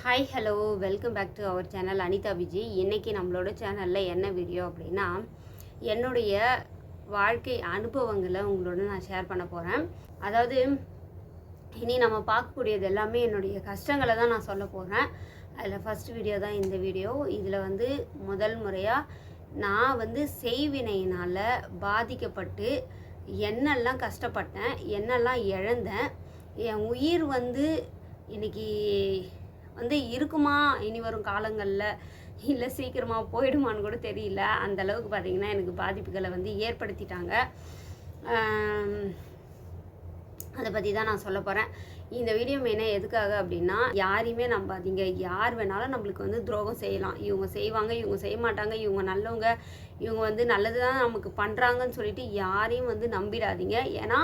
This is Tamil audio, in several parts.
Hi hello welcome back to our channel Anitha Vijay இன்றைக்கி நம்மளோட சேனலில் என்ன வீடியோ அப்படின்னா என்னுடைய வாழ்க்கை அனுபவங்களை உங்களோட நான் ஷேர் பண்ண போகிறேன் அதாவது இனி நம்ம பார்க்கக்கூடியது எல்லாமே என்னுடைய கஷ்டங்களை தான் நான் சொல்ல போகிறேன் அதில் ஃபஸ்ட் வீடியோ தான் இந்த வீடியோ இதில் வந்து முதல் முறையாக நான் வந்து செய்வினையினால் பாதிக்கப்பட்டு என்னெல்லாம் கஷ்டப்பட்டேன் என்னெல்லாம் இழந்தேன் என் உயிர் வந்து இன்றைக்கி வந்து இருக்குமா? இனி வரும் காலங்களில். இல்லை சீக்கிரமாக போயிடுமான்னு கூட தெரியல. அந்த அளவுக்கு பார்த்தீங்கன்னா எனக்கு பாதிப்புகளை வந்து ஏற்படுத்திட்டாங்க. அதை பற்றி தான் நான் சொல்ல போகிறேன் இந்த வீடியோ மெயினாக எதுக்காக அப்படின்னா யாரையுமே நம்பாதீங்க. யார் வேணாலும் நம்மளுக்கு வந்து துரோகம் செய்யலாம். இவங்க செய்வாங்க இவங்க செய்ய மாட்டாங்க இவங்க நல்லவங்க இவங்க வந்து நல்லது தான் நமக்கு பண்ணுறாங்கன்னு சொல்லிட்டு யாரையும் வந்து நம்பிடாதீங்க. ஏன்னா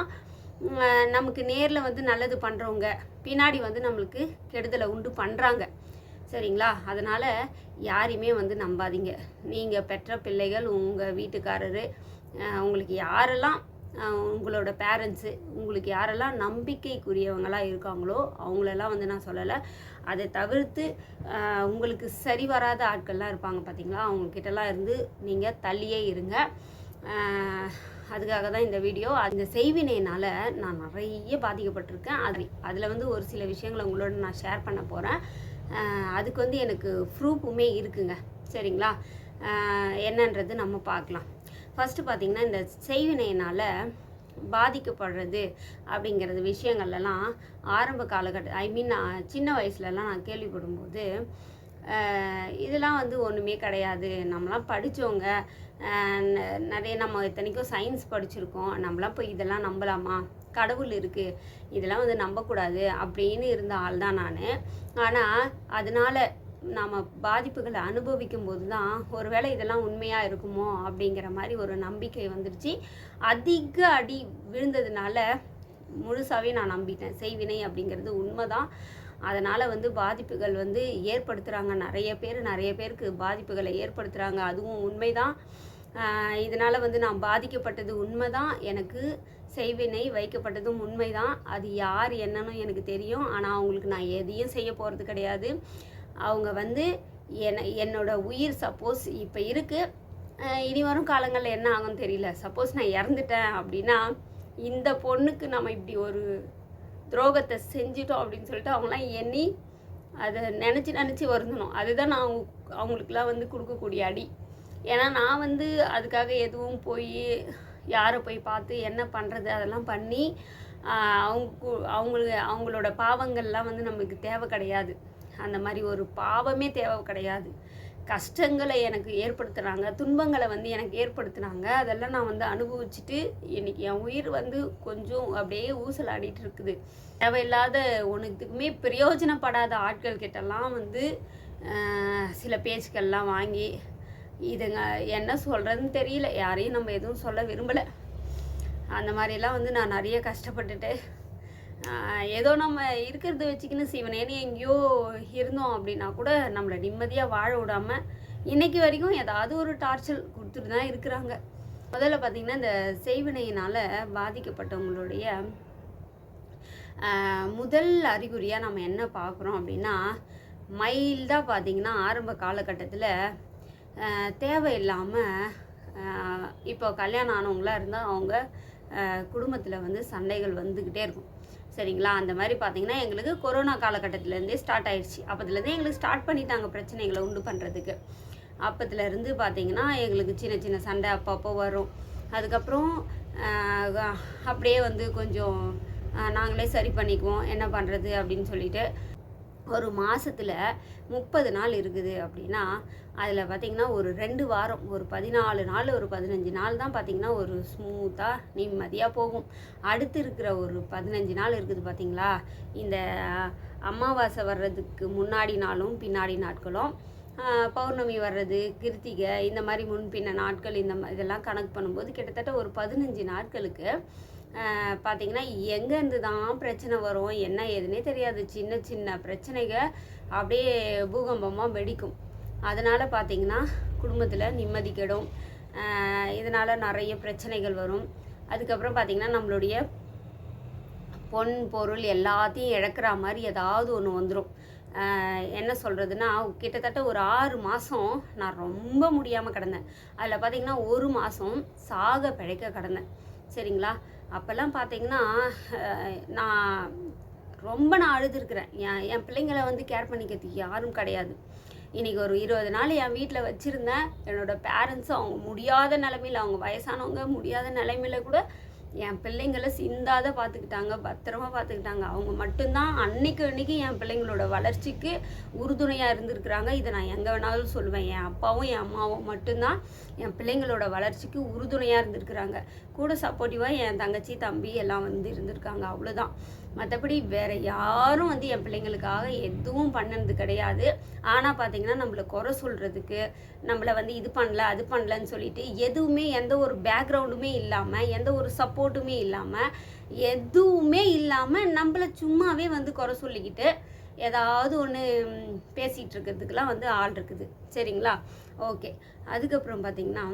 நமக்கு நேரில் வந்து நல்லது பண்ணுறவங்க பின்னாடி வந்து நம்மளுக்கு கெடுதலை உண்டு பண்ணுறாங்க சரிங்களா? அதனால் யாரையுமே வந்து நம்பாதீங்க. நீங்கள் பெற்ற பிள்ளைகள் உங்கள் வீட்டுக்காரரு உங்களுக்கு யாரெல்லாம் உங்களோட பேரண்ட்ஸு உங்களுக்கு யாரெல்லாம் நம்பிக்கைக்குரியவங்களாக இருக்காங்களோ அவங்களெல்லாம் வந்து நான் சொல்லலை. அதை தவிர்த்து உங்களுக்கு சரி வராத ஆட்கள்லாம் இருப்பாங்க பார்த்தீங்களா அவங்கக்கிட்டலாம் இருந்து நீங்கள் தள்ளியே இருங்க. அதுக்காக தான் இந்த வீடியோ. அந்த செய்வினையினால் நான் நிறைய பாதிக்கப்பட்டிருக்கேன். அது அதில் வந்து ஒரு சில விஷயங்களை உங்களோட நான் ஷேர் பண்ண போகிறேன் அதுக்கு வந்து எனக்கு ப்ரூஃபுமே இருக்குங்க. சரிங்களா? என்னன்றது நம்ம பார்க்கலாம். ஃபஸ்ட்டு பார்த்திங்கன்னா இந்த செய்வினையினால் பாதிக்கப்படுறது அப்படிங்கிறது விஷயங்கள்லாம் ஆரம்ப காலகட்ட ஐ மீன் சின்ன வயசுலலாம் நான் கேள்விப்படும்போது இதெல்லாம் வந்து ஒன்றுமே கிடையாது. நம்மலாம் படித்தவங்க நிறைய நம்ம இத்தனைக்கும் சயின்ஸ் படிச்சிருக்கோம். நம்மளாம் போய் இதெல்லாம் நம்பலாமா? கடவுள் இருக்குது இதெல்லாம் வந்து நம்பக்கூடாது அப்படின்னு இருந்த ஆள் தான் நான். ஆனால் அதனால் நாம் பாதிப்புகளை அனுபவிக்கும் போது தான் ஒருவேளை இதெல்லாம் உண்மையாக இருக்குமோ அப்படிங்கிற மாதிரி ஒரு நம்பிக்கை வந்துடுச்சு அதிக அடி விழுந்ததுனால முழுசாகவே நான் நம்பிட்டேன். செய்வினை அப்படிங்கிறது உண்மைதான். அதனால் வந்து பாதிப்புகள் வந்து ஏற்படுத்துகிறாங்க நிறைய பேர் நிறைய பேருக்கு பாதிப்புகளை ஏற்படுத்துகிறாங்க அதுவும் உண்மைதான். இதனால் வந்து நான் பாதிக்கப்பட்டது உண்மைதான். எனக்கு செய்வினை வைக்கப்பட்டதும் உண்மைதான். அது யார் என்னன்னு எனக்கு தெரியும். ஆனால் அவங்களுக்கு நான் எதையும் செய்ய போகிறது கிடையாது. அவங்க வந்து என என்னோட உயிர் சப்போஸ் இப்போ இருக்குது இனி வரும் காலங்களில் என்ன ஆகும்னு தெரியல. சப்போஸ் நான் இறந்துட்டேன் அப்படின்னா இந்த பொண்ணுக்கு நம்ம இப்படி ஒரு துரோகத்தை செஞ்சிட்டோம் அப்படின்னு சொல்லிட்டு அவங்களாம் எண்ணி அதை நினச்சி நினச்சி வருந்தணும். அதுதான் நான் அவங்க அவங்களுக்குலாம் வந்து கொடுக்கக்கூடிய அடி. ஏன்னா நான் வந்து அதுக்காக எதுவும் போய் யாரை போய் பார்த்து என்ன பண்ணுறது அதெல்லாம் பண்ணி அவங்க கு- அவங்களுக்கு அவங்களோட பாவங்கள்லாம் வந்து நமக்கு தேவை கிடையாது. அந்த மாதிரி ஒரு பாவமே தேவை கிடையாது. கஷ்டங்களை எனக்கு ஏற்படுத்துனாங்க துன்பங்களை வந்து எனக்கு ஏற்படுத்துனாங்க. அதெல்லாம் நான் வந்து அனுபவிச்சுட்டு இன்னைக்கு என் உயிர் வந்து கொஞ்சம் அப்படியே ஊசலாடிட்டு இருக்குது. தேவையில்லாத ஒன்றுத்துக்குமே பிரயோஜனப்படாத ஆட்கள் கிட்டலாம் வந்து சில பேச்சுக்கள்லாம் வாங்கி இதுங்க என்ன சொல்கிறதுன்னு தெரியல. யாரையும் நம்ம எதுவும் சொல்ல விரும்பலை. அந்த மாதிரிலாம் வந்து நான் நிறைய கஷ்டப்பட்டுட்டு ஏதோ நம்ம இருக்கிறத வச்சுக்கின்னு சிவனேன்னு எங்கேயோ இருந்தோம் அப்படின்னா கூட நம்மளை நிம்மதியாக வாழ விடாமல் இன்றைக்கி வரைக்கும் ஏதாவது ஒரு டார்ச்சர் கொடுத்துட்டு தான் இருக்கிறாங்க. முதல்ல பார்த்திங்கன்னா இந்த செய்வினையினால் பாதிக்கப்பட்டவங்களுடைய முதல் அறிகுறியாக நம்ம என்ன பார்க்குறோம் அப்படின்னா மைல்டாக பார்த்திங்கன்னா ஆரம்ப காலகட்டத்தில் தேவையில்லாமல் இப்போ கல்யாணம் ஆனவங்களாக இருந்தால் அவங்க குடும்பத்தில் வந்து சண்டைகள் வந்துக்கிட்டே இருக்கும். சரிங்களா? அந்த மாதிரி பார்த்தீங்கன்னா எங்களுக்கு கொரோனா காலகட்டத்திலேருந்தே ஸ்டார்ட் ஆயிடுச்சு. அப்போதுலேருந்தே எங்களுக்கு ஸ்டார்ட் பண்ணிட்டாங்க பிரச்சனைகளை உண்டு பண்ணுறதுக்கு அப்பத்துலேருந்து பார்த்தீங்கன்னா எங்களுக்கு சின்ன சின்ன சண்டை அப்பப்போ வரும். அதுக்கப்புறம் அப்படியே வந்து கொஞ்சம் நாங்களே சரி பண்ணிக்குவோம். என்ன பண்ணுறது அப்படின்னு சொல்லிட்டு ஒரு மாதத்தில் முப்பது நாள் இருக்குது அப்படின்னா அதில் பார்த்திங்கன்னா ஒரு ரெண்டு வாரம் ஒரு பதினாலு நாள் ஒரு பதினஞ்சு நாள் தான் பார்த்திங்கன்னா ஒரு ஸ்மூத்தாக நிம்மதியாக போகும். அடுத்து இருக்கிற ஒரு பதினஞ்சு நாள் இருக்குது பார்த்திங்களா இந்த அமாவாசை வர்றதுக்கு முன்னாடி நாளும் பின்னாடி நாட்களும் பௌர்ணமி வர்றது கிருத்திகை இந்த மாதிரி முன்பின்ன நாட்கள் இந்த இதெல்லாம் கணக்கு பண்ணும்போது கிட்டத்தட்ட ஒரு பதினஞ்சு நாட்களுக்கு பார்த்திங்கன்னா எங்கேருந்து தான் பிரச்சனை வரும் என்ன ஏதுன்னே தெரியாது. சின்ன சின்ன பிரச்சனைகள் அப்படியே பூகம்பமாக வெடிக்கும். அதனால் பார்த்தீங்கன்னா குடும்பத்தில் நிம்மதி கெடும். இதனால் நிறைய பிரச்சனைகள் வரும். அதுக்கப்புறம் பார்த்திங்கன்னா நம்மளுடைய பொன் பொருள் எல்லாத்தையும் இழக்கிற மாதிரி ஏதாவது ஒன்று வந்துடும் என்ன சொல்கிறதுனா கிட்டத்தட்ட ஒரு ஆறு மாதம் நான் ரொம்ப முடியாமல் கிடந்தேன். அதில் பார்த்திங்கன்னா ஒரு மாதம் சாக பிழைக்க கிடந்தேன். சரிங்களா? அப்போல்லாம் பார்த்தீங்கன்னா நான் ரொம்ப நான் அழுதுருக்குறேன். என் என் பிள்ளைங்களை வந்து கேர் பண்ணிக்கிறதுக்கு யாரும் கிடையாது. இன்றைக்கி ஒரு இருபது நாள் என் வீட்டில் வச்சுருந்தேன். என்னோடய பேரண்ட்ஸும் அவங்க முடியாத நிலமையில அவங்க வயசானவங்க முடியாத நிலமையில கூட என் பிள்ளைங்களை சிந்தாத பார்த்துக்கிட்டாங்க பத்திரமா பார்த்துக்கிட்டாங்க. அவங்க மட்டும்தான் அன்னைக்கு அன்னைக்கு என் பிள்ளைங்களோட வளர்ச்சிக்கு உறுதுணையாக இருந்திருக்கிறாங்க. இதை நான் எங்கே வேணாலும் சொல்லுவேன் என் அப்பாவும் என் அம்மாவும் மட்டும்தான் என் பிள்ளைங்களோட வளர்ச்சிக்கு உறுதுணையாக இருந்திருக்கிறாங்க. கூட சப்போர்ட்டிவாக என் தங்கச்சி தம்பி எல்லாம் வந்து இருந்திருக்காங்க. அவ்வளோதான் மற்றபடி வேறு யாரும் வந்து என் பிள்ளைங்களுக்காக எதுவும் பண்ணது கிடையாது. ஆனால் பார்த்தீங்கன்னா நம்மளை குறை சொல்கிறதுக்கு நம்மளை வந்து இது பண்ணல அது பண்ணலன்னு சொல்லிட்டு எதுவுமே எந்த ஒரு பேக்ரவுண்டுமே இல்லாமல் எந்த ஒரு சப்போர்ட் சப்போர்ட்டுமே இல்லாமல் எதுவுமே இல்லாமல் நம்மளை சும்மாவே வந்து குறை சொல்லிக்கிட்டு ஏதாவது ஒன்று பேசிகிட்டு இருக்கிறதுக்கெலாம் வந்து ஆள் இருக்குது. சரிங்களா? ஓகே அதுக்கப்புறம் பார்த்தீங்கன்னா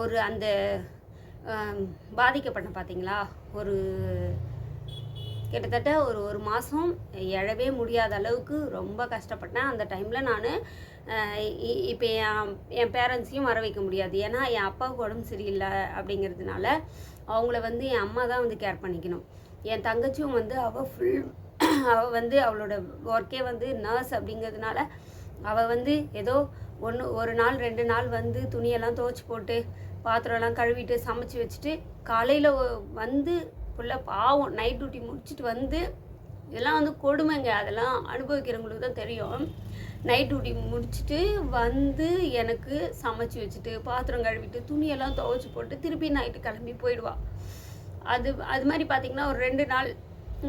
ஒரு அந்த பாதிக்கப்பட்ட பார்த்தீங்களா ஒரு கிட்டத்தட்ட ஒரு ஒரு மாதம் எழவே முடியாத அளவுக்கு ரொம்ப கஷ்டப்பட்டேன். அந்த டைமில் நான் இப்போ என் என் பேரண்ட்ஸையும் வர வைக்க முடியாது. ஏன்னா என் அப்பாவுக்கு உடம்பு சரியில்லை அப்படிங்கிறதுனால அவங்கள வந்து என் அம்மா தான் வந்து கேர் பண்ணிக்கணும். என் தங்கச்சியும் வந்து அவள் ஃபுல் அவள் வந்து அவளோட ஒர்க்கே வந்து நர்ஸ் அப்படிங்கிறதுனால அவள் வந்து ஏதோ ஒன்று ஒரு நாள் ரெண்டு நாள் வந்து துணியெல்லாம் துவைச்சி போட்டு பாத்திரம்லாம் கழுவிட்டு சமைச்சு வச்சுட்டு காலையில் வந்து ஃபுல்லாக பாவம் நைட் டியூட்டி முடிச்சுட்டு வந்து இதெல்லாம் வந்து கொடுமைங்க. அதெல்லாம் அனுபவிக்கிறவங்களுக்கு தான் தெரியும். நைட் டியூட்டி முடிச்சுட்டு வந்து எனக்கு சமைச்சு வச்சுட்டு பாத்திரம் கழுவிட்டு துணியெல்லாம் துவைச்சி போட்டு திருப்பி நைட்டு கிளம்பி போயிடுவா. அது அது மாதிரி பார்த்திங்கன்னா ஒரு ரெண்டு நாள்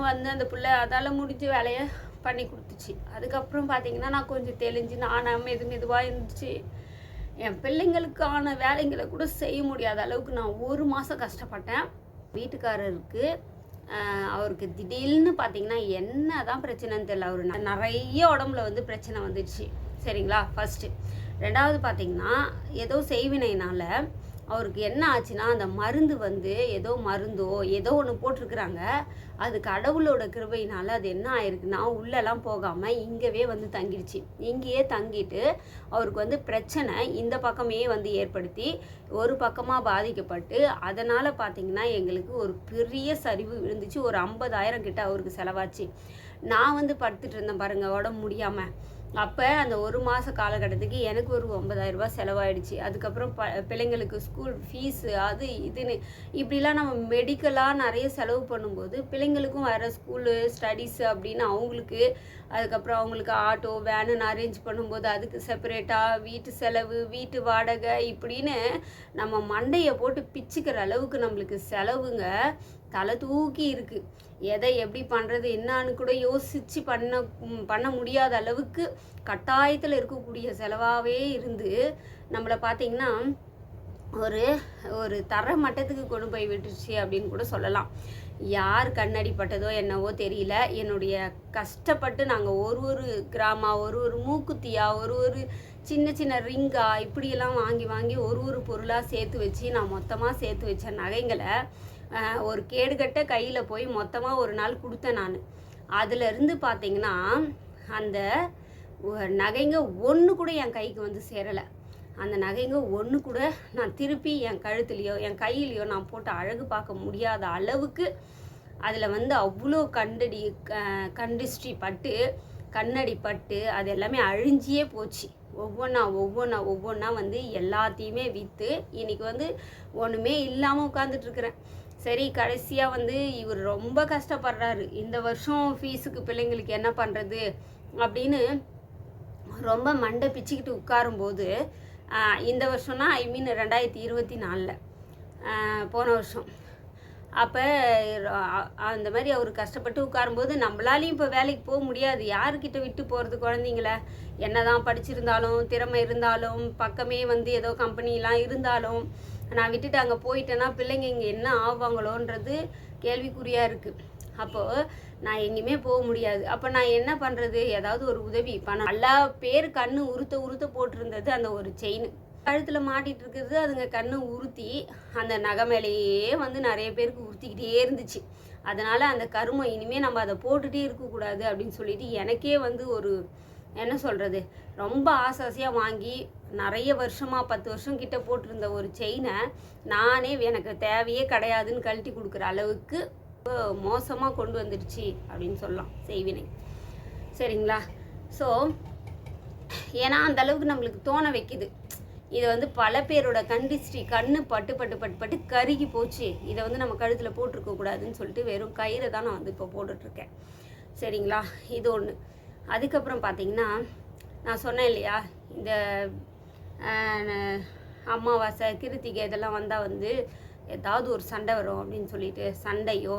வந்து அந்த பிள்ளை அதால் முடிஞ்ச வேலையை பண்ணி கொடுத்துச்சு. அதுக்கப்புறம் பார்த்தீங்கன்னா நான் கொஞ்சம் தெளிஞ்சு நானாக மெது மெதுவாக இருந்துச்சு என் பிள்ளைங்களுக்கான வேலைங்களை கூட செய்ய முடியாத அளவுக்கு நான் ஒரு மாதம் கஷ்டப்பட்டேன். வீட்டுக்காரருக்கு அவருக்கு திடீர்னு பார்த்தீங்கன்னா என்ன தான் பிரச்சனைன்னு தெரியல. அவர் ந- நிறைய உடம்புல வந்து பிரச்சனை வந்துடுச்சு. சரிங்களா? ஃபஸ்ட்டு ரெண்டாவது பார்த்தீங்கன்னா ஏதோ செய்வினைனால அவருக்கு என்ன ஆச்சுன்னா அந்த மருந்து வந்து ஏதோ மருந்தோ ஏதோ ஒன்று போட்டிருக்கிறாங்க. அது கடவுளோட கிருபையினால அது என்ன ஆயிருக்குன்னா உள்ளெல்லாம் போகாமல் இங்கவே வந்து தங்கிடுச்சு. இங்கேயே தங்கிட்டு அவருக்கு வந்து பிரச்சனை இந்த பக்கமே வந்து ஏற்படுத்தி ஒரு பக்கமாக பாதிக்கப்பட்டு அதனால் பார்த்திங்கன்னா எங்களுக்கு ஒரு பெரிய சரிவு விழுந்துச்சு. ஒரு ஐம்பதாயிரம் கிட்ட அவருக்கு செலவாச்சு. நான் வந்து படுத்துட்டு இருந்தேன் பாருங்கள் உடம்பு முடியாமல் அப்போ அந்த ஒரு மாத காலகட்டத்துக்கு எனக்கு ஒரு ஒன்பதாயிரம் ரூபாய் செலவாயிடுச்சு. அதுக்கப்புறம் ப பிள்ளைங்களுக்கு ஸ்கூல் ஃபீஸு அது இதுன்னு. இப்படிலாம் நம்ம மெடிக்கலாக நிறைய செலவு பண்ணும்போது பிள்ளைங்களுக்கும் வர ஸ்கூலு ஸ்டடீஸு அப்படின்னு அவங்களுக்கு அதுக்கப்புறம் அவங்களுக்கு ஆட்டோ வேனுன்னு அரேஞ்ச் பண்ணும்போது அதுக்கு செப்பரேட்டாக வீட்டு செலவு வீட்டு வாடகை இப்படின்னு நம்ம மண்டையை போட்டு பிச்சுக்கிற அளவுக்கு நம்மளுக்கு செலவுங்க தலை தூக்கி இருக்குது எதை எப்படி பண்ணுறது என்னான்னு கூட யோசித்து பண்ண பண்ண முடியாத அளவுக்கு கட்டாயத்தில் இருக்கக்கூடிய செலவாகவே இருந்து நம்மளை பார்த்தீங்கன்னா ஒரு ஒரு தர மட்டத்துக்கு கொண்டு போய் விட்டுருச்சு அப்படின்னு கூட சொல்லலாம். யார் கண்ணடி பட்டதோ என்னவோ தெரியல. என்னுடைய கஷ்டப்பட்டு நாங்கள் ஒரு ஒரு கிராமா ஒரு ஒரு மூக்குத்தியா ஒரு ஒரு சின்ன சின்ன ரிங்கா இப்படியெல்லாம் வாங்கி வாங்கி ஒரு ஒரு பொருளாக சேர்த்து வச்சு நான் மொத்தமாக சேர்த்து வச்ச நகைங்களை ஒரு கேடுகட்ட கையில் போய் மொத்தமாக ஒரு நாள் கொடுத்தேன் நான். அதிலிருந்து பார்த்தீங்கன்னா அந்த நகைங்க ஒன்று கூட என் கைக்கு வந்து சேரலை. அந்த நகைங்க ஒன்று கூட நான் திருப்பி என் கழுத்துலேயோ என் கையிலையோ நான் போட்டு அழகு பார்க்க முடியாத அளவுக்கு அதில் வந்து அவ்வளோ கண்டடி க- கண்டிஸ்ட்ரி பட்டு கண்ணடி பட்டு அது எல்லாமே அழிஞ்சியே போச்சு. ஒவ்வொன்றா ஒவ்வொன்றா ஒவ்வொன்றா வந்து எல்லாத்தையுமே விற்று இன்னைக்கு வந்து ஒன்றுமே இல்லாமல் உட்காந்துட்ருக்குறேன் சரி கடைசியாக வந்து இவர் ரொம்ப கஷ்டப்படுறாரு. இந்த வருஷம் ஃபீஸுக்கு பிள்ளைங்களுக்கு என்ன பண்ணுறது அப்படின்னு ரொம்ப மண்டை பிச்சுக்கிட்டு உட்காரும்போது இந்த வருஷம்னா ஐ மீன் ரெண்டாயிரத்தி இருபத்தி நாலில். போன வருஷம். அப்போ அந்த மாதிரி அவர் கஷ்டப்பட்டு உட்காரும்போது நம்மளாலையும் இப்போ வேலைக்கு போக முடியாது. யாருக்கிட்ட விட்டு போகிறது குழந்தைங்கள? என்னதான் படிச்சிருந்தாலும் திறமை இருந்தாலும் பக்கமே வந்து ஏதோ கம்பெனிலாம் இருந்தாலும் நான் விட்டுட்டு அங்கே போயிட்டேன்னா பிள்ளைங்க இங்கே என்ன ஆவாங்களோன்றது கேள்விக்குறியாக இருக்குது அப்போது நான் எங்கேயுமே போக முடியாது. அப்போ நான் என்ன பண்ணுறது ஏதாவது ஒரு உதவி. பணம். எல்லா பேர் கண்ணு உருத்த உருத்த போட்டிருந்தது அந்த ஒரு செயின் கழுத்தில் மாட்டிகிட்டு இருக்கிறது அதுங்க கண்ணை உறுத்தி அந்த நகை மேலேயே வந்து நிறைய பேருக்கு உறுத்திக்கிட்டே இருந்துச்சு. அதனால் அந்த கருமம் இனிமேல் நம்ம அதை போட்டுகிட்டே இருக்கக்கூடாது அப்படின்னு சொல்லிட்டு எனக்கே வந்து ஒரு என்ன சொல்கிறது ரொம்ப ஆசை ஆசையாக வாங்கி நிறைய வருஷமாக பத்து வருஷம் கிட்ட போட்டிருந்த ஒரு செயினை நானே எனக்கு தேவையே கிடையாதுன்னு கழட்டி கொடுக்குற அளவுக்கு மோசமாக கொண்டு வந்துடுச்சு அப்படின்னு சொல்லலாம் செய்வினை. சரிங்களா? ஸோ ஏன்னா அந்த அளவுக்கு நம்மளுக்கு தோண வைக்குது. இது வந்து பல பேரோட கண்டிஸ்ட்ரி கண்ணு பட்டு பட்டு பட்டு பட்டு கருகி போச்சு. இதை வந்து நம்ம கழுத்தில் போட்டிருக்க கூடாதுன்னு சொல்லிட்டு வெறும் கயிறை தான் நான் வந்து இப்போ போட்டுட்ருக்கேன். சரிங்களா? இது ஒன்று அதுக்கப்புறம் பார்த்தீங்கன்னா நான் சொன்னேன் இல்லையா? இந்த அமாவாசை கிருத்திகை இதெல்லாம் வந்தால் வந்து ஏதாவது ஒரு சண்டை வரும் அப்படின்னு சொல்லிட்டு சண்டையோ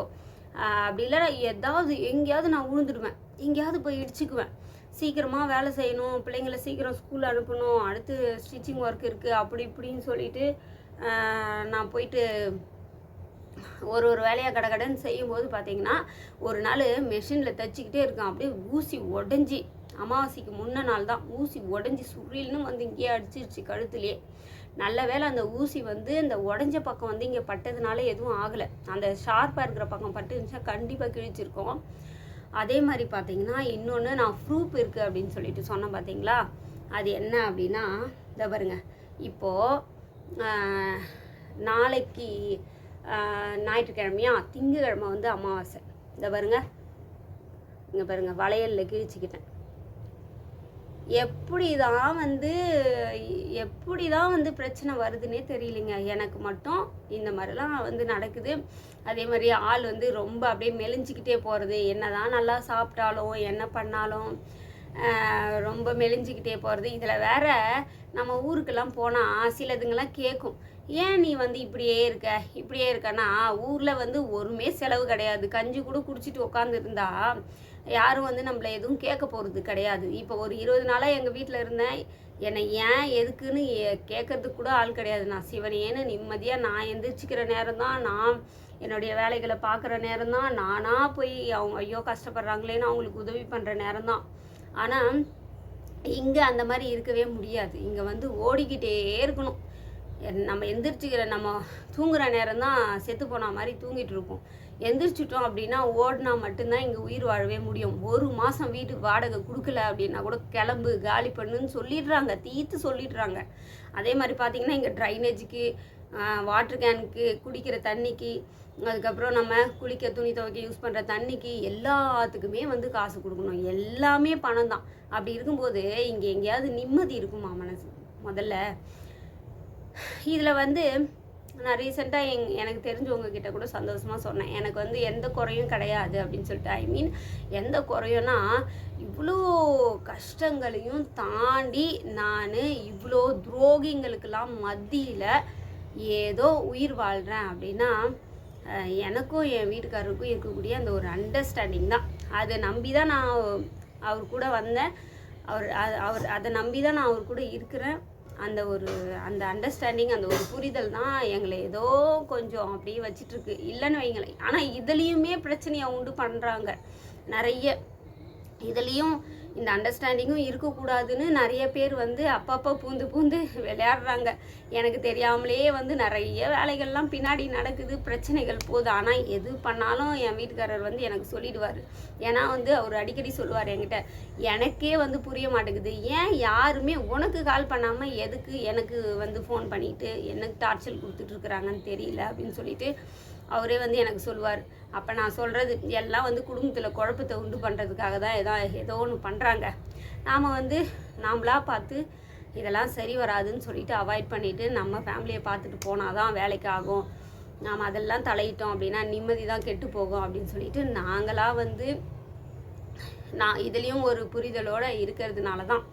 அப்படி இல்லைன்னா ஏதாவது எங்கேயாவது நான் விழுந்துடுவேன் எங்கேயாவது போய் இடிச்சுக்குவேன். சீக்கிரமாக வேலை செய்யணும் பிள்ளைங்கள சீக்கிரம் ஸ்கூல் அனுப்பணும் அடுத்து ஸ்டிச்சிங் ஒர்க் இருக்குது அப்படி இப்படின்னு சொல்லிட்டு நான் போயிட்டு ஒரு ஒரு வேலையாக கடை கடன் செய்யும்போது பார்த்தீங்கன்னா ஒரு நாள் மெஷினில் தைச்சிக்கிட்டே இருக்கேன். அப்படியே ஊசி உடஞ்சி அமாவாசைக்கு முன்ன நாள் தான். ஊசி உடஞ்சி சுருளின்னு வந்து இங்கேயே அடிச்சிருச்சு கழுத்துலேயே நல்ல வேளை அந்த ஊசி வந்து இந்த உடஞ்ச பக்கம் வந்து இங்கே பட்டதுனால எதுவும் ஆகலை. அந்த ஷார்ப்பாக இருக்கிற பக்கம் பட்டுருந்துச்சா கண்டிப்பாக கிழிச்சிருக்கோம். அதே மாதிரி பார்த்தீங்கன்னா இன்னொன்று நான் ப்ரூப் இருக்குது அப்படின்னு சொல்லிட்டு சொன்னேன் பார்த்தீங்களா? அது என்ன அப்படின்னா இதை பாருங்க. இப்போது நாளைக்கு ஞாயிற்றுக்கிழமையா திங்கக்கிழமை வந்து அமாவாசை. இதை பாருங்க. இங்கே பாருங்க வளையலில் கிழிச்சிக்கிட்டேன். எப்படி தான் வந்து எப்படி தான் வந்து பிரச்சனை வருதுன்னே தெரியலைங்க. எனக்கு மட்டும் இந்த மாதிரிலாம் வந்து நடக்குது. அதே மாதிரி ஆள் வந்து ரொம்ப அப்படியே மெலிஞ்சிக்கிட்டே போகிறது என்ன தான் நல்லா சாப்பிட்டாலும் என்ன பண்ணாலும் ரொம்ப மெலிஞ்சிக்கிட்டே போகிறது இதில் வேற நம்ம ஊருக்கெல்லாம் போனால் சிலதுங்கெல்லாம் கேட்கும் ஏன் நீ வந்து இப்படியே இருக்க? இப்படியே இருக்கன்னா ஊரில் வந்து ஒருமே செலவு கிடையாது. கஞ்சி கூட குடிச்சிட்டு உட்காந்துருந்தா யாரும் வந்து நம்மள எதுவும் கேட்க போகிறது கிடையாது. இப்போ ஒரு இருபது நாளாக எங்கள் வீட்டில் இருந்தேன். என்னை ஏன் எதுக்குன்னு ஏ- கேட்கறதுக்கு கூட ஆள் கிடையாது. நான் சிவனேன்னு நிம்மதியாக நான் எந்திரிச்சிக்கிற நேரம் தான் நான் என்னுடைய வேலைகளை பார்க்குற நேரம் தான் நானாக போய் அவங்க ஐயோ கஷ்டப்படுறாங்களேன்னு அவங்களுக்கு உதவி பண்ணுற நேரம் தான் ஆனால் இங்கே அந்த மாதிரி இருக்கவே முடியாது. இங்கே வந்து ஓடிக்கிட்டே இருக்கணும். நம்ம எந்திரிச்சிக்கிற நம்ம தூங்குகிற நேரம் தான் செத்து போன மாதிரி தூங்கிட்டு இருக்கோம் எந்திரிச்சிட்டோம் அப்படின்னா ஓடினா மட்டும்தான் இங்கே உயிர் வாழவே முடியும். ஒரு மாதம் வீட்டுக்கு வாடகை கொடுக்கல அப்படின்னா கூட கிளம்பு காலி பண்ணுன்னு சொல்லிடுறாங்க. தீத்து சொல்லிடுறாங்க. அதே மாதிரி பார்த்தீங்கன்னா இங்கே ட்ரைனேஜுக்கு வாட்டர் கேனுக்கு குடிக்கிற தண்ணிக்கு அதுக்கப்புறம் நம்ம குளிக்க துணி துவைக்க யூஸ் பண்ணுற தண்ணிக்கு எல்லாத்துக்குமே வந்து காசு கொடுக்கணும். எல்லாமே பணம் தான். அப்படி இருக்கும்போது இங்கே எங்கேயாவது நிம்மதி இருக்குமா மனசு? முதல்ல. இதில் வந்து நான் ரீசெண்டாக எங் எனக்கு தெரிஞ்சவங்க கிட்ட கூட சந்தோஷமாக சொன்னேன். எனக்கு வந்து எந்த குறையும் கிடையாது அப்படின்னு சொல்லிட்டு ஐ மீன் எந்த குறையும்னா இவ்வளோ கஷ்டங்களையும் தாண்டி நான் இவ்வளோ துரோகிங்களுக்கெல்லாம் மத்தியில் ஏதோ உயிர் வாழ்கிறேன் அப்படின்னா எனக்கும் என் வீட்டுக்காரருக்கும் இருக்கக்கூடிய அந்த ஒரு அண்டர்ஸ்டாண்டிங் தான். அதை நம்பி தான் நான் அவர் கூட வந்தேன். அவர் அவர் அதை நம்பி தான் நான் அவர் கூட இருக்கிறேன். அந்த ஒரு அந்த அண்டர்ஸ்டாண்டிங் அந்த ஒரு புரிதல் தான் எங்களை ஏதோ கொஞ்சம் அப்படியே வச்சிட்டு இருக்கு இல்லைன்னு வைங்களேன். ஆனால் இதுலேயுமே பிரச்சனையை உண்டு பண்ணுறாங்க நிறைய. இதுலேயும் இந்த அண்டர்ஸ்டாண்டிங்கும் இருக்கக்கூடாதுன்னு நிறைய பேர் வந்து அப்பப்போ பூந்து பூந்து விளையாடுறாங்க. எனக்கு தெரியாமலேயே வந்து நிறைய வேலைகள்லாம் பின்னாடி நடக்குது பிரச்சனைகள் போகுது. ஆனால் எது பண்ணாலும் என் வீட்டுக்காரர் வந்து எனக்கு சொல்லிடுவார். ஏன்னா வந்து அவர் அடிக்கடி சொல்லுவார் என்கிட்ட எனக்கே வந்து புரிய மாட்டேங்குது. ஏன் யாருமே உனக்கு கால் பண்ணாமல் எதுக்கு எனக்கு வந்து ஃபோன் பண்ணிட்டு எனக்கு டார்ச்சல் கொடுத்துட்ருக்குறாங்கன்னு தெரியல? அப்படின்னு சொல்லிட்டு அவரே வந்து எனக்கு சொல்லுவார் அப்போ நான் சொல்கிறது எல்லாம் வந்து குடும்பத்தில் குழப்பத்தை உண்டு பண்ணுறதுக்காக தான் ஏதோ ஏதோ ஒன்று பண்ணுறாங்க நாம் வந்து நாமளாக பார்த்து இதெல்லாம் சரி வராதுன்னு சொல்லிட்டு அவாய்ட் பண்ணிவிட்டு நம்ம ஃபேமிலியை பார்த்துட்டு போனால் தான் வேலைக்கு ஆகும். நாம் அதெல்லாம் தலையிட்டோம் அப்படின்னா நிம்மதி தான் கெட்டு போகும் அப்படின்னு சொல்லிட்டு நாங்களாக வந்து நான் இதுலேயும் ஒரு புரிதலோடு இருக்கிறதுனால தான்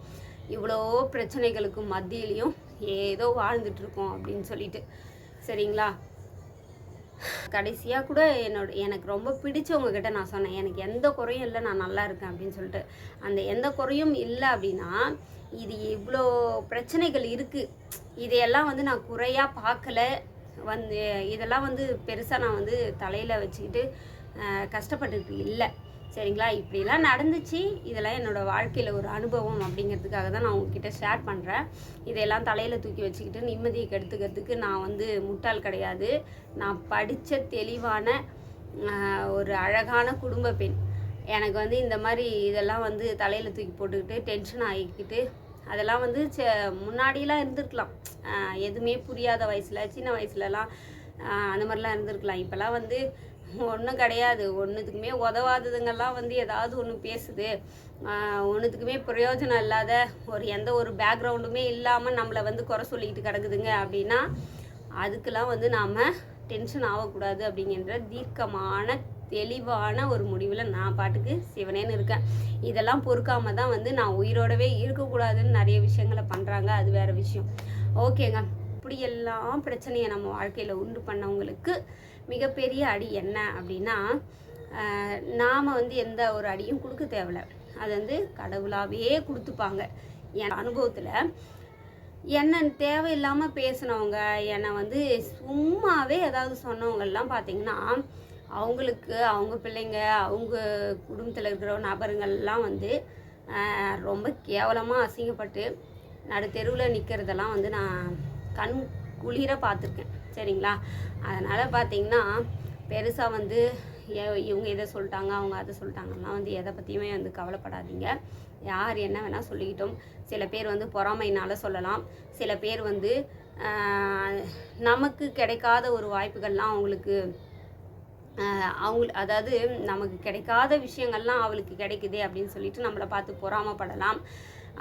இவ்வளோ பிரச்சனைகளுக்கு மத்தியிலையும் ஏதோ வாழ்ந்துட்டுருக்கோம் அப்படின்னு சொல்லிட்டு. சரிங்களா? கடைசியாக கூட என்னோட எனக்கு ரொம்ப பிடிச்சவங்கக்கிட்ட நான் சொன்னேன் எனக்கு எந்த குறையும் இல்லை நான் நல்லா இருக்கேன் அப்படின்னு சொல்லிட்டு. அந்த எந்த குறையும் இல்லை அப்படின்னா இது இவ்வளோ பிரச்சனைகள் இருக்குது இதையெல்லாம் வந்து நான் குறையாக பார்க்கல. வந்து இதெல்லாம் வந்து பெருசாக நான் வந்து தலையில் வச்சுக்கிட்டு கஷ்டப்பட்டுட்டு இல்லை. சரிங்களா? இப்படிலாம் நடந்துச்சு. இதெல்லாம் என்னோடய வாழ்க்கையில் ஒரு அனுபவம் அப்படிங்கிறதுக்காக தான் நான் உங்ககிட்ட ஷேர் பண்ணுறேன் இதையெல்லாம் தலையில் தூக்கி வச்சுக்கிட்டு நிம்மதியை கெடுத்துக்கிறதுக்கு நான் வந்து முட்டாள் கிடையாது. நான் படித்த தெளிவான ஒரு அழகான குடும்ப பெண். எனக்கு வந்து இந்த மாதிரி இதெல்லாம் வந்து தலையில் தூக்கி போட்டுக்கிட்டு டென்ஷன் ஆகிக்கிட்டு அதெல்லாம் வந்து ச முன்னாடிலாம் இருந்திருக்கலாம். எதுவுமே புரியாத வயசில் சின்ன வயசுலலாம் அந்த மாதிரிலாம் இருந்திருக்கலாம். இப்போல்லாம் வந்து ஒன்றும் கிடையாது. ஒன்றுத்துக்குமே உதவாததுங்கெல்லாம் வந்து ஏதாவது ஒன்று பேசுது. ஒன்றுத்துக்குமே பிரயோஜனம் இல்லாத ஒரு எந்த ஒரு பேக்ரவுண்டுமே இல்லாமல் நம்மளை வந்து குறை சொல்லிக்கிட்டு கிடக்குதுங்க அப்படின்னா அதுக்கெல்லாம் வந்து நாம் டென்ஷன் ஆகக்கூடாது அப்படிங்கிற தீர்க்கமான தெளிவான ஒரு முடிவில் நான் பாட்டுக்கு சிவனேன்னு இருக்கேன். இதெல்லாம் பொறுக்காம தான் வந்து நான் உயிரோடவே இருக்கக்கூடாதுன்னு நிறைய விஷயங்களை பண்ணுறாங்க அது வேறு விஷயம். ஓகேங்க. இப்படியெல்லாம் பிரச்சனையை நம்ம வாழ்க்கையில் உண்டு பண்ணவங்களுக்கு மிகப்பெரிய அடி என்ன அப்படின்னா நாம் வந்து எந்த ஒரு அடியும் கொடுக்க தேவையில்ல அது வந்து கடவுளாகவே கொடுத்துப்பாங்க. என் அனுபவத்தில் என்னை தேவையில்லாமல் பேசினவங்க என்னை வந்து சும்மாவே ஏதாவது சொன்னவங்கெல்லாம் பார்த்திங்கன்னா அவங்களுக்கு அவங்க பிள்ளைங்க அவங்க குடும்பத்தில் இருக்கிற நபருங்கள்லாம் வந்து ரொம்ப கேவலமாக அசிங்கப்பட்டு நடு தெருவில் நிற்கிறதெல்லாம் வந்து நான் கண் குளிர பார்த்துருக்கேன். சரிங்களா? அதனால் பார்த்தீங்கன்னா பெருசாக வந்து இவங்க இதை சொல்லிட்டாங்க அவங்க அதை சொல்லிட்டாங்கன்னா வந்து எதை பற்றியுமே வந்து கவலைப்படாதீங்க. யார் என்ன வேணால் சொல்லிக்கிட்டோம். சில பேர் வந்து பொறாமைனால் சொல்லலாம். சில பேர் வந்து நமக்கு கிடைக்காத ஒரு வாய்ப்புகள்லாம் அவங்களுக்கு அவங்க அதாவது நமக்கு கிடைக்காத விஷயங்கள்லாம் அவளுக்கு கிடைக்குது அப்படின்னு சொல்லிட்டு நம்மளை பார்த்து பொறாமப்படலாம்.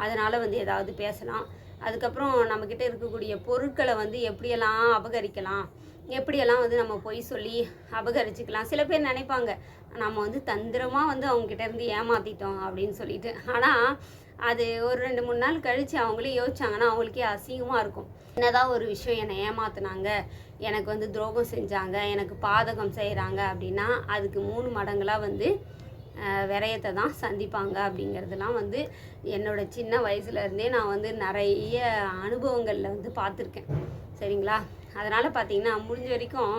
அதனால் வந்து ஏதாவது பேசலாம். அதுக்கப்புறம் நம்மக்கிட்ட இருக்கக்கூடிய பொருட்களை வந்து எப்படியெல்லாம் அபகரிக்கலாம் எப்படியெல்லாம் வந்து நம்ம பொய் சொல்லி அபகரிச்சுக்கலாம். சில பேர் நினைப்பாங்க நம்ம வந்து தந்திரமாக வந்து அவங்ககிட்ட இருந்து ஏமாற்றிட்டோம் அப்படின்னு சொல்லிட்டு. ஆனால் அது ஒரு ரெண்டு மூணு நாள் கழித்து அவங்களே யோசிச்சாங்கன்னா அவங்களுக்கே அசிங்கமாக இருக்கும். என்னதான் ஒரு விஷயம் என்னை ஏமாத்தினாங்க எனக்கு வந்து துரோகம் செஞ்சாங்க எனக்கு பாதகம் செய்கிறாங்க அப்படின்னா அதுக்கு மூணு மடங்களாக வந்து விரயத்தை தான் சந்திப்பாங்க அப்படிங்கிறதுலாம் வந்து என்னோட சின்ன வயசுலேருந்தே நான் வந்து நிறைய அனுபவங்களில் வந்து பார்த்துருக்கேன். சரிங்களா? அதனால் பார்த்திங்கன்னா முடிஞ்ச வரைக்கும்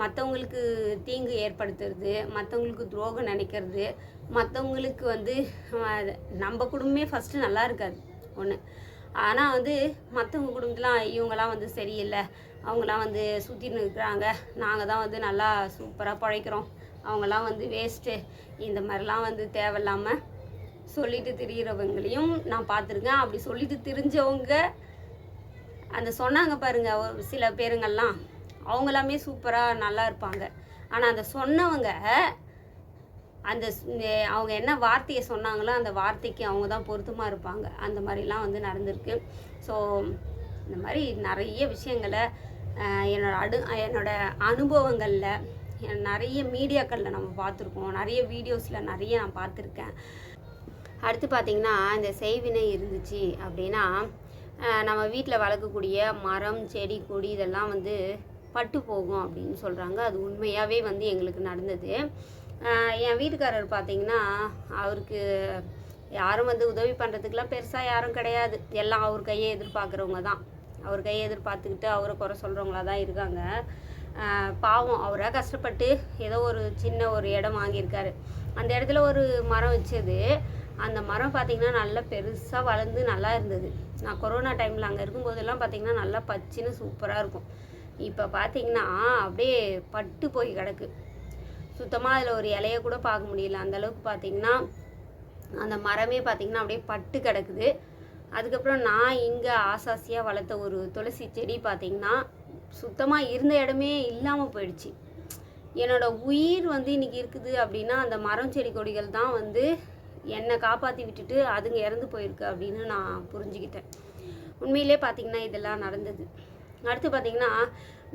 மற்றவங்களுக்கு தீங்கு ஏற்படுத்துறது மற்றவங்களுக்கு துரோகம் நினைக்கிறது மற்றவங்களுக்கு வந்து நம்ம குடும்பமே ஃபஸ்ட்டு நல்லா இருக்காது ஒன்று ஆனால் வந்து மற்றவங்க குடும்பத்துலாம் இவங்கெல்லாம் வந்து சரியில்லை. அவங்களாம் வந்து சுற்றின்னு இருக்கிறாங்க. நாங்கள் தான் வந்து நல்லா சூப்பராக பழைக்கிறோம் அவங்கெல்லாம் வந்து வேஸ்ட்டு இந்த மாதிரிலாம் வந்து தேவையில்லாமல் சொல்லிட்டு திரியிறவங்களையும் நான் பார்த்துருக்கேன். அப்படி சொல்லிட்டு திரிஞ்சவங்க அந்த சொன்னாங்க பாருங்கள் ஒரு சில பேருங்கள்லாம் அவங்களாமே சூப்பராக நல்லா இருப்பாங்க. ஆனால் அந்த சொன்னவங்க அந்த அவங்க என்ன வார்த்தையை சொன்னாங்களோ அந்த வார்த்தைக்கு அவங்க தான் பொருத்தமாக இருப்பாங்க. அந்த மாதிரிலாம் வந்து நடந்திருக்கு. ஸோ இந்த மாதிரி நிறைய விஷயங்களை என்னோடய என்னோட அடு என்னோட அனுபவங்களில் நிறைய மீடியாக்களில் நம்ம பார்த்துருக்கோம். நிறைய வீடியோஸில் நிறைய நான் பார்த்துருக்கேன். அடுத்து பார்த்தீங்கன்னா இந்த செய்வினை இருந்துச்சு அப்படின்னா நம்ம வீட்டில் வளர்க்கக்கூடிய மரம் செடி கொடி இதெல்லாம் வந்து பட்டு போகும் அப்படின்னு சொல்கிறாங்க அது உண்மையாகவே வந்து எங்களுக்கு நடந்தது. என் வீட்டுக்காரர் பார்த்திங்கன்னா அவருக்கு யாரும் வந்து உதவி பண்ணுறதுக்கெலாம் பெருசாக யாரும் கிடையாது. எல்லாம் அவர் கையை எதிர்பார்க்குறவங்க தான். அவர் கையை எதிர்பார்த்துக்கிட்டு அவரை குறை சொல்கிறவங்களா தான் இருக்காங்க. பாவம் அவராக கஷ்டப்பட்டு ஏதோ ஒரு சின்ன ஒரு இடம் வாங்கியிருக்காரு. அந்த இடத்துல ஒரு மரம் வச்சது. அந்த மரம் பார்த்திங்கன்னா நல்லா பெருசாக வளர்ந்து நல்லா இருந்தது. நான் கொரோனா டைமில் அங்கே இருக்கும்போதெல்லாம் பார்த்திங்கன்னா நல்லா பச்சுன்னு சூப்பராக இருக்கும். இப்போ பார்த்திங்கன்னா அப்படியே பட்டு போய் கிடக்கு. சுத்தமாக அதில் ஒரு இலைய கூட பார்க்க முடியல. அந்த அளவுக்கு அந்த மரமே பார்த்திங்கன்னா அப்படியே பட்டு கிடக்குது. அதுக்கப்புறம் நான் இங்கே ஆசாசியாக வளர்த்த ஒரு துளசி செடி பார்த்திங்கன்னா சுத்தமாக இருந்த இடமே இல்லாமல் போயிடுச்சு. என்னோட உயிர் வந்து இன்னைக்கு இருக்குது அப்படின்னா அந்த மரம் செடி கொடிகள் தான் வந்து என்னை காப்பாற்றி விட்டுட்டு அதுங்க இறந்து போயிருக்கு அப்படின்னு நான் புரிஞ்சுக்கிட்டேன். உண்மையிலே பார்த்திங்கன்னா இதெல்லாம் நடந்தது. அடுத்து பார்த்திங்கன்னா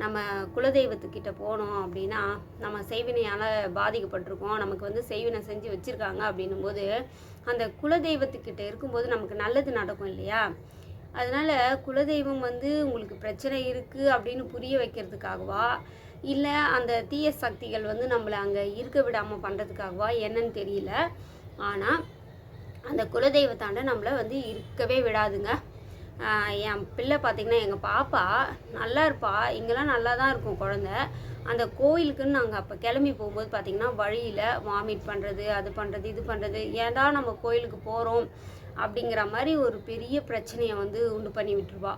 நம்ம குலதெய்வத்துக்கிட்ட போனோம் அப்படின்னா நம்ம செய்வினையால் பாதிக்கப்பட்டிருக்கோம். நமக்கு வந்து செய்வினை செஞ்சு வச்சுருக்காங்க அப்படின்னும் போது அந்த குலதெய்வத்துக்கிட்ட இருக்கும்போது நமக்கு நல்லது நடக்கும் இல்லையா? அதனால் குலதெய்வம் வந்து உங்களுக்கு பிரச்சனை இருக்குது அப்படின்னு புரிய வைக்கிறதுக்காகவா? இல்லை அந்த தீய சக்திகள் வந்து நம்மளை அங்கே இருக்க விடாமல் பண்ணுறதுக்காகவா என்னன்னு தெரியல. ஆனால் அந்த குலதெய்வத்தாண்ட நம்மளை வந்து இருக்கவே விடாதுங்க. என் பிள்ளை பார்த்திங்கன்னா எங்கள் பாப்பா நல்லா இருப்பா. இங்கெல்லாம் நல்லா தான் இருக்கும் குழந்த. அந்த கோயிலுக்குன்னு நாங்கள் அப்போ கிளம்பி போகும்போது பார்த்திங்கன்னா வழியில் வாமிட் பண்ணுறது அது பண்ணுறது இது பண்ணுறது ஏன்டா நம்ம கோயிலுக்கு போகிறோம் அப்படிங்கிற மாதிரி ஒரு பெரிய பிரச்சனையை வந்து உண்டு பண்ணி விட்டுருவா.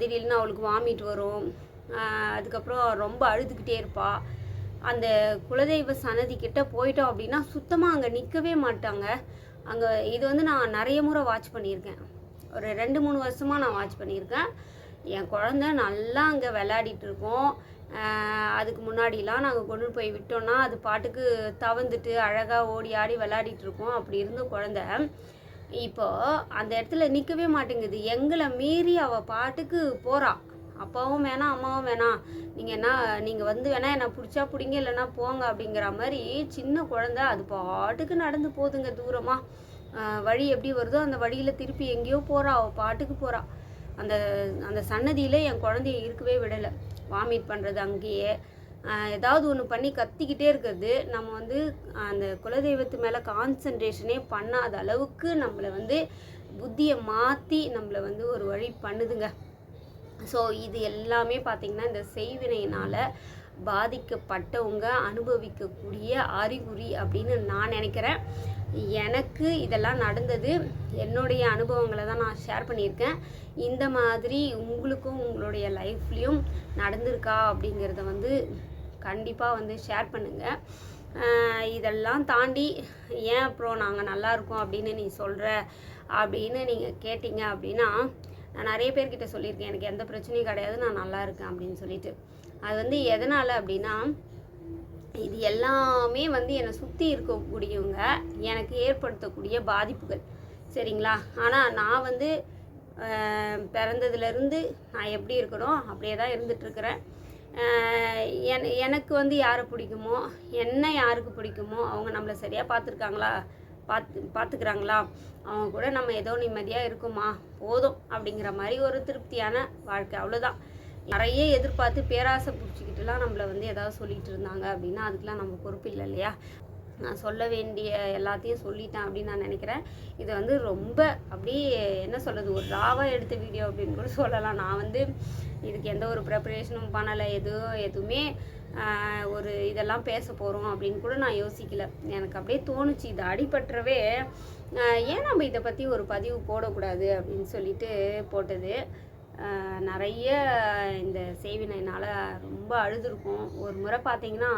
திடீர்னு அவளுக்கு வாமிட் வரும். அதுக்கப்புறம் ரொம்ப அழுதுகிட்டே இருப்பா. அந்த குலதெய்வ சன்னதி கிட்ட போயிட்டோம் அப்படின்னா சுத்தமாக அங்கே நிற்கவே மாட்டாங்க. அங்கே இது வந்து நான் நிறைய முறை வாட்ச் பண்ணியிருக்கேன். ஒரு ரெண்டு மூணு வருஷமாக நான் வாட்ச் பண்ணியிருக்கேன். என் குழந்த நல்லா அங்கே விளையாடிட்டு இருக்கோம். அதுக்கு முன்னாடிலாம் நாங்கள் கொண்டு போய் விட்டோம்னா அது பாட்டுக்கு தவந்துட்டு அழகாக ஓடி ஆடி விளையாடிட்டு இருக்கோம். அப்படி இருந்த குழந்த இப்போ அந்த இடத்துல நிற்கவே மாட்டேங்குது. எங்களை மீறி அவள் பாட்டுக்கு போகிறாள் அப்பாவும் வேணாம் அம்மாவும் வேணாம். நீங்கள் என்ன நீங்கள் வந்து வேணா என்னை பிடிச்சா பிடிங்க இல்லைன்னா போங்க அப்படிங்கிற மாதிரி சின்ன குழந்த அது பாட்டுக்கு நடந்து போகுதுங்க தூரமாக வழி எப்படி வருதோ அந்த வழியில் திருப்பி எங்கேயோ போகிறா அவள் பாட்டுக்கு போகிறா அந்த அந்த சன்னதியில் என் குழந்தைய இருக்கவே விடலை. வாமிட் பண்ணுறது அங்கேயே. ஏதாவது ஒன்று பண்ணி கத்திக்கிட்டே இருக்கிறது நம்ம வந்து அந்த குலதெய்வத்து மேலே கான்சன்ட்ரேஷனே பண்ணாத அளவுக்கு நம்மளை வந்து புத்தியை மாற்றி நம்மளை வந்து ஒரு வழி பண்ணுதுங்க. ஸோ இது எல்லாமே பார்த்திங்கன்னா இந்த செய்வினையினால் பாதிக்கப்பட்டவங்க அனுபவிக்கக்கூடிய அறிகுறி அப்படின்னு நான் நினைக்கிறேன். எனக்கு இதெல்லாம் நடந்தது. என்னுடைய அனுபவங்களை தான் நான் ஷேர் பண்ணியிருக்கேன். இந்த மாதிரி உங்களுக்கும் உங்களுடைய லைஃப்லேயும் நடந்திருக்கா அப்படிங்கிறத வந்து கண்டிப்பாக வந்து ஷேர் பண்ணுங்கள் இதெல்லாம் தாண்டி ஏன் அப்புறம் நாங்கள் நல்லா இருக்கோம் அப்படின்னு நீ சொல்கிற அப்படின்னு நீங்கள் கேட்டிங்க அப்படின்னா நான் நிறைய பேர்கிட்ட சொல்லியிருக்கேன் எனக்கு எந்த பிரச்சனையும் கிடையாது நான் நல்லா இருக்கேன் அப்படின்னு சொல்லிட்டு. அது வந்து எதனால் அப்படின்னா இது எல்லாமே வந்து என்னை சுற்றி இருக்கக்கூடியவங்க எனக்கு ஏற்படுத்தக்கூடிய பாதிப்புகள். சரிங்களா? ஆனால் நான் வந்து பிறந்ததுலேருந்து நான் எப்படி இருக்கணும் அப்படியே தான் இருந்துகிட்ருக்கிறேன் என் எனக்கு வந்து யாரை பிடிக்குமோ என்ன யாருக்கு பிடிக்குமோ அவங்க நம்மளை சரியாக பார்த்துருக்காங்களா? பார்த்து பார்த்துக்கிறாங்களா? அவங்க கூட நம்ம ஏதோ நிம்மதியாக இருக்குமா? போதும் அப்படிங்கிற மாதிரி ஒரு திருப்தியான வாழ்க்கை. அவ்வளோதான் நிறைய எதிர்பார்த்து பேராசை பிடிச்சிக்கிட்டுலாம் நம்மளை வந்து ஏதாவது சொல்லிகிட்டு இருந்தாங்க அப்படின்னா அதுக்கெலாம் நம்ம பொறுப்பு இல்லை இல்லையா? நான் சொல்ல வேண்டிய எல்லாத்தையும் சொல்லிட்டேன் அப்படின்னு நான் நினைக்கிறேன். இதை வந்து ரொம்ப அப்படியே என்ன சொல்கிறது ஒரு ராவாக எடுத்த வீடியோ அப்படின்னு கூட சொல்லலாம். நான் வந்து இதுக்கு எந்த ஒரு ப்ரிப்பரேஷனும் பண்ணலை. எதுவும் எதுவுமே ஒரு இதெல்லாம் பேச போகிறோம் அப்படின்னு கூட நான் யோசிக்கல. எனக்கு அப்படியே தோணுச்சு இது அடிபட்டுறவே ஏன் நம்ம இதை பற்றி ஒரு பதிவு போடக்கூடாது அப்படின்னு சொல்லிட்டு போட்டது. நிறைய இந்த செய்வினைனால் ரொம்ப அழுதுருக்கும். ஒரு முறை பார்த்தீங்கன்னா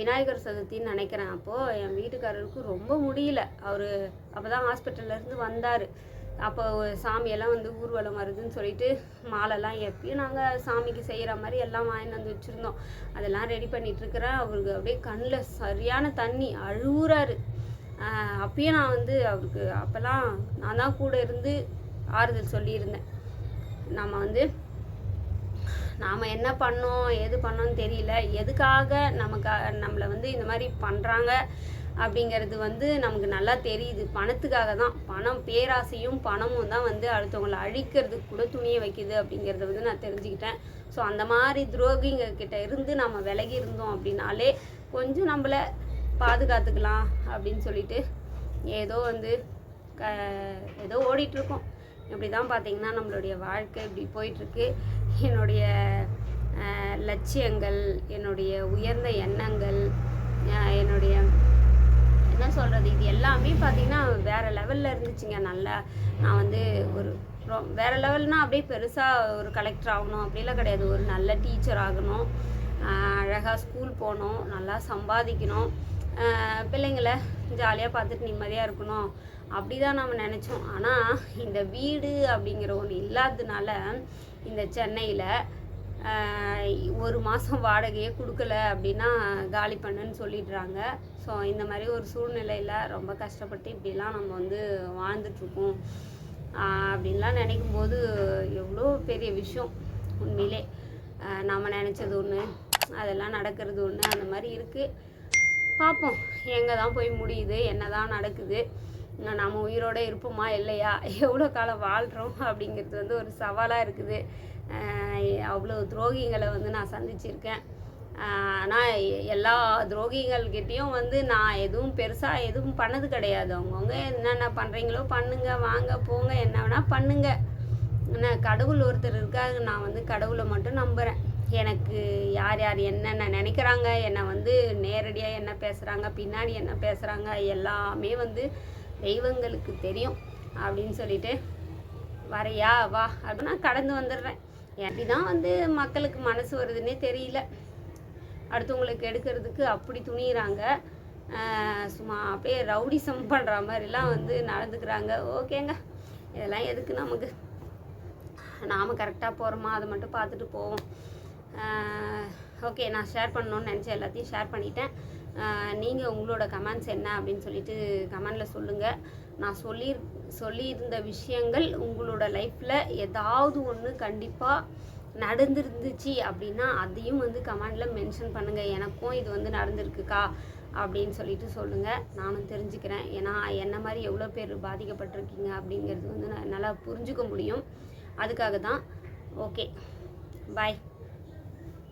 விநாயகர் சதுர்த்தின்னு நினைக்கிறேன். அப்போது என் வீட்டுக்காரருக்கு ரொம்ப முடியல. அவர் அப்போ தான் ஹாஸ்பிட்டல்லேருந்து வந்தார். அப்போ சாமியெல்லாம் வந்து ஊர்வலம் வருதுன்னு சொல்லிட்டு மாலைலாம் எப்பயும் நாங்கள் சாமிக்கு செய்கிற மாதிரி எல்லாம் வாங்கிட்டு வந்து வச்சுருந்தோம். அதெல்லாம் ரெடி பண்ணிகிட்ருக்கிறேன் அவருக்கு அப்படியே கண்ணில் சரியான தண்ணி அழுகுறாரு அப்பயும் நான் வந்து அவருக்கு அப்போல்லாம் நான் தான் கூட இருந்து ஆறுதல் சொல்லியிருந்தேன். நம்ம வந்து நாம் என்ன பண்ணோம் எது பண்ணோம்னு தெரியல. எதுக்காக நமக்கு நம்மளை வந்து இந்த மாதிரி பண்ணுறாங்க அப்படிங்கிறது வந்து நமக்கு நல்லா தெரியுது. பணத்துக்காக தான். பணம் பேராசையும் பணமும் தான் வந்து அடுத்தவங்களை அழிக்கிறதுக்கு கூட துணியை வைக்குது அப்படிங்கிறத வந்து நான் தெரிஞ்சுக்கிட்டேன். ஸோ அந்த மாதிரி துரோகிங்க கிட்ட இருந்து நம்ம விலகி இருந்தோம் அப்படின்னாலே கொஞ்சம் நம்மளை பாதுகாத்துக்கலாம் அப்படின்னு சொல்லிட்டு ஏதோ வந்து க ஏதோ ஓடிட்டுருக்கோம் இப்படி தான் பார்த்திங்கன்னா நம்மளுடைய வாழ்க்கை இப்படி போயிட்டுருக்கு. என்னுடைய லட்சியங்கள் என்னுடைய உயர்ந்த எண்ணங்கள் என்னுடைய என்ன சொல்கிறது இது எல்லாமே பார்த்திங்கன்னா வேறு லெவலில் இருந்துச்சுங்க. நல்லா நான் வந்து ஒரு வேறு லெவல்னால் அப்படியே பெருசாக ஒரு கலெக்டர் ஆகணும். அப்படிலாம் கிடையாது. ஒரு நல்ல டீச்சர் ஆகணும். அழகாக ஸ்கூல் போகணும். நல்லா சம்பாதிக்கணும். பிள்ளைங்களை பிள்ளைங்கள ஜாலியாக பார்த்துட்டு நிம்மதியாக இருக்கணும். அப்படி தான் நம்ம நினச்சோம். ஆனால் இந்த வீடு அப்படிங்கிற ஒன்று இல்லாததுனால இந்த சென்னையில் ஒரு மாதம் வாடகையே கொடுக்கல அப்படின்னா காலி பண்ணுன்னு சொல்லிடுறாங்க. ஸோ இந்த மாதிரி ஒரு சூழ்நிலையில் ரொம்ப கஷ்டப்பட்டு இப்படிலாம் நம்ம வந்து வாழ்ந்துட்டுருக்கோம். அப்படின்லாம் நினைக்கும் போது எவ்வளோ பெரிய விஷயம் உண்மையிலே. நம்ம நினச்சது ஒன்று அதெல்லாம் நடக்கிறது ஒன்று அந்த மாதிரி இருக்குது பார்ப்போம் எங்கே தான் போய் முடியுது என்ன தான் நடக்குது. நாம் நம்ம உயிரோட இருப்போமா இல்லையா? எவ்வளோ காலம் வாழ்கிறோம் அப்படிங்கிறது வந்து ஒரு சவாலாக இருக்குது. அவ்வளோ துரோகிங்களை வந்து நான் சந்திச்சிருக்கேன். ஆனால் எல்லா துரோகிகள்கிட்டேயும் வந்து நான் எதுவும் பெருசாக எதுவும் பண்ணது கிடையாது. அவங்கவுங்க என்னென்ன பண்ணுறீங்களோ பண்ணுங்க வாங்க போங்க என்ன வேணால் பண்ணுங்க. என்ன கடவுள் ஒருத்தர் இருக்காரு நான் வந்து கடவுளை மட்டும் நம்புகிறேன் எனக்கு யார் யார் என்னென்ன நினைக்கிறாங்க என்னை வந்து நேரடியாக என்ன பேசுகிறாங்க பின்னாடி என்ன பேசுகிறாங்க எல்லாமே வந்து தெய்வங்களுக்கு தெரியும் அப்படின்னு சொல்லிட்டு வரையா வா அப்படின்னா கடந்து வந்துடுறேன். எப்படி தான் வந்து மக்களுக்கு மனசு வருதுன்னே தெரியல. அடுத்தவங்களுக்கு எடுக்கிறதுக்கு அப்படி துணியிறாங்க. சும்மா அப்படியே ரவுடிசம் பண்ணுற மாதிரிலாம் வந்து நடந்துக்கிறாங்க. ஓகேங்க. இதெல்லாம் எதுக்கு நமக்கு? நாம் கரெக்டாக போகிறோமா அதை மட்டும் பார்த்துட்டு போவோம். ஓகே. நான் ஷேர் பண்ணணும்னு நினச்ச எல்லாத்தையும் ஷேர் பண்ணிட்டேன். நீங்கள் உங்களோட கமெண்ட்ஸ் என்ன அப்படின்னு சொல்லிட்டு கமெண்டில் சொல்லுங்கள் நான் சொல்லி சொல்லியிருந்த விஷயங்கள் உங்களோட லைஃப்பில் ஏதாவது ஒன்று கண்டிப்பாக நடந்துருந்துச்சு அப்படின்னா அதையும் வந்து கமெண்டில் மென்ஷன் பண்ணுங்கள் எனக்கும் இது வந்து நடந்திருக்குக்கா அப்படின்னு சொல்லிட்டு சொல்லுங்கள் நானும் தெரிஞ்சுக்கிறேன். ஏன்னா என்ன மாதிரி எவ்வளோ பேர் பாதிக்கப்பட்டிருக்கீங்க அப்படிங்கிறது வந்து நான் என்னால் புரிஞ்சுக்க முடியும். அதுக்காக தான் ஓகே. பாய்